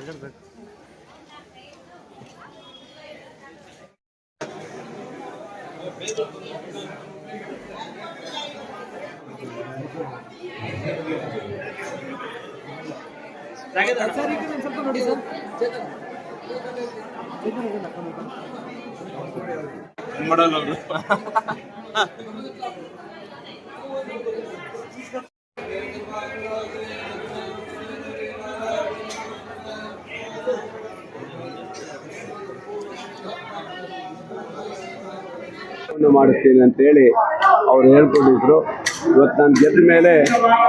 걸렸네. Sir ಈಗ ಸ್ವಲ್ಪ ನೋಡಿ ಸರ್ ಚೇತನ್ ಚೇತನ್ ಇದೆ ನಕ್ಕ ಮಾಡಲ್ಲ ಕೆಲಸವನ್ನು ಮಾಡುತ್ತೇನೆ ಅಂತೇಳಿ ಅವರು ಹೇಳ್ಕೊಂಡಿದ್ರು ಇವತ್ತು ನಾನು ಗೆದ್ದ ಮೇಲೆ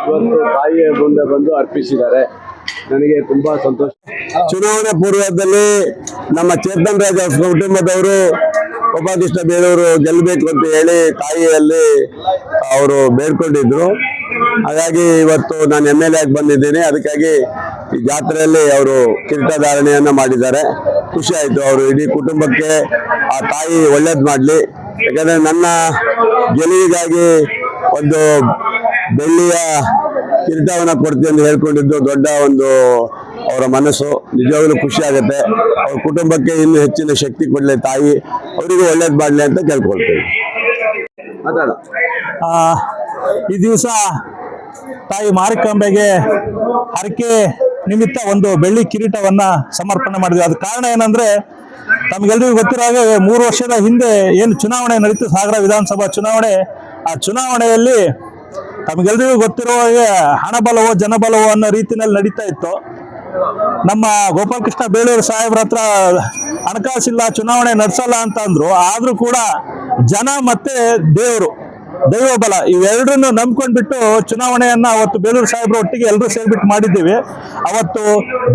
ಇವತ್ತು ತಾಯಿಯ ಮುಂದೆ ಬಂದು ಅರ್ಪಿಸಿದ್ದಾರೆ. ನನಗೆ ತುಂಬಾ ಸಂತೋಷ. ಚುನಾವಣೆ ಪೂರ್ವದಲ್ಲಿ ನಮ್ಮ ಚೇತನ್ ರಾಜ್ ಕುಟುಂಬದವರು ಗೋಪಾಲಕೃಷ್ಣ ಬೇರೆಯವರು ಗೆಲ್ಲಬೇಕು ಅಂತ ಹೇಳಿ ತಾಯಿಯಲ್ಲಿ ಅವರು ಬೇಡ್ಕೊಂಡಿದ್ರು. ಹಾಗಾಗಿ ಇವತ್ತು ನಾನು ಎಂ ಎಲ್ ಎ ಆಗಿ ಬಂದಿದ್ದೀನಿ. ಅದಕ್ಕಾಗಿ ಈ ಜಾತ್ರೆಯಲ್ಲಿ ಅವರು ಕಿರೀಟಧಾರಣೆಯನ್ನು ಮಾಡಿದ್ದಾರೆ. ಖುಷಿ ಆಯಿತು. ಅವರು ಇಡೀ ಕುಟುಂಬಕ್ಕೆ ಆ ತಾಯಿ ಒಳ್ಳೇದು ಮಾಡ್ಲಿ. ಯಾಕಂದ್ರೆ ನನ್ನ ಗೆಲುವಿಗಾಗಿ ಒಂದು ಬೆಳ್ಳಿಯ ಕಿರೀಟವನ್ನು ಕೊಡ್ತೀನಿ ಎಂದು ಹೇಳ್ಕೊಂಡಿದ್ದು ದೊಡ್ಡ ಒಂದು ಅವರ ಮನಸ್ಸು. ನಿಜವಾಗ್ಲೂ ಖುಷಿ ಆಗುತ್ತೆ. ಅವ್ರ ಕುಟುಂಬಕ್ಕೆ ಇನ್ನು ಹೆಚ್ಚಿನ ಶಕ್ತಿ ಕೊಡಲಿ ತಾಯಿ. ಅವರಿಗೂ ಒಳ್ಳೇದು ಮಾಡಲಿ ಅಂತ ಕೇಳ್ಕೊಳ್ತೀವಿ. ಈ ದಿವಸ ತಾಯಿ ಮಾರಿಕಾಂಬೆಗೆ ಹರಕೆ ನಿಮಿತ್ತ ಒಂದು ಬೆಳ್ಳಿ ಕಿರೀಟವನ್ನು ಸಮರ್ಪಣೆ ಮಾಡಿದ್ವಿ. ಅದ ಕಾರಣ ಏನಂದ್ರೆ ತಮ್ಗೆಲ್ರಿಗೂ ಗೊತ್ತಿರೋ ಹಾಗೆ ಮೂರು ವರ್ಷದ ಹಿಂದೆ ಏನು ಚುನಾವಣೆ ನಡೀತು, ಸಾಗರ ವಿಧಾನಸಭಾ ಚುನಾವಣೆ, ಆ ಚುನಾವಣೆಯಲ್ಲಿ ತಮಗೆಲ್ರಿಗೂ ಗೊತ್ತಿರೋ ಹಾಗೆ ಹಣಬಲವೋ ಜನಬಲವೋ ಅನ್ನೋ ರೀತಿಯಲ್ಲಿ ನಡೀತಾ ಇತ್ತು. ನಮ್ಮ ಗೋಪಾಲಕೃಷ್ಣ ಬೇಳೂರು ಸಾಹೇಬ್ರ ಹತ್ರ ಹಣಕಾಸಿಲ್ಲ, ಚುನಾವಣೆ ನಡೆಸಲ್ಲ ಅಂತ ಅಂದ್ರು. ಆದ್ರೂ ಕೂಡ ಜನ ಮತ್ತೆ ದೇವರು. ದೈವ ಬಲ ಇವೆರಡನ್ನು ನಂಬ್ಕೊಂಡ್ಬಿಟ್ಟು ಚುನಾವಣೆಯನ್ನ ಅವತ್ತು ಬೇಲೂರು ಸಾಹೇಬ್ರ ಒಟ್ಟಿಗೆ ಎಲ್ಲರೂ ಸೇರ್ಬಿಟ್ಟು ಮಾಡಿದ್ದೀವಿ. ಅವತ್ತು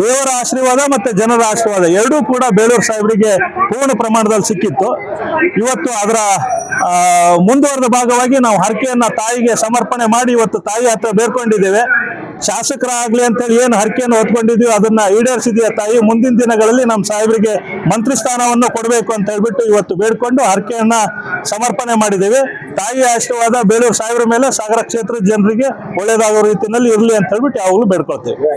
ದೇವರ ಆಶೀರ್ವಾದ ಮತ್ತೆ ಜನರ ಆಶೀರ್ವಾದ ಎರಡೂ ಕೂಡ ಬೇಲೂರು ಸಾಹೇಬರಿಗೆ ಪೂರ್ಣ ಪ್ರಮಾಣದಲ್ಲಿ ಸಿಕ್ಕಿತ್ತು. ಇವತ್ತು ಅದರ ಮುಂದುವರೆದ ಭಾಗವಾಗಿ ನಾವು ಹರಕೆಯನ್ನ ತಾಯಿಗೆ ಸಮರ್ಪಣೆ ಮಾಡಿ ಇವತ್ತು ತಾಯಿ ಹತ್ರ ಬೇರ್ಕೊಂಡಿದ್ದೇವೆ. ಶಾಸಕರಾಗ್ಲಿ ಅಂತೇಳಿ ಏನು ಹರಕೆಯನ್ನು ಹೊತ್ಕೊಂಡಿದೀವಿ ಅದನ್ನ ಈಡೇರಿಸಿದೆಯಾ ತಾಯಿ ಮುಂದಿನ ದಿನಗಳಲ್ಲಿ ನಮ್ಮ ಸಾಹೇಬರಿಗೆ ಮಂತ್ರಿ ಸ್ಥಾನವನ್ನು ಕೊಡಬೇಕು ಅಂತ ಹೇಳ್ಬಿಟ್ಟು ಇವತ್ತು ಬೇಡ್ಕೊಂಡು ಹರಕೆಯನ್ನ ಸಮರ್ಪಣೆ ಮಾಡಿದ್ದೇವೆ. ತಾಯಿ ಆಶೀರ್ವಾದ ಬೇಲೂರು ಸಾಹೇಬ್ರ ಮೇಲೆ ಸಾಗರ ಕ್ಷೇತ್ರದ ಜನರಿಗೆ ಒಳ್ಳೇದಾಗೋ ರೀತಿಯಲ್ಲಿ ಇರಲಿ ಅಂತ ಹೇಳ್ಬಿಟ್ಟು ಯಾವಾಗಲೂ ಬೇಡ್ಕೊಳ್ತೇವೆ.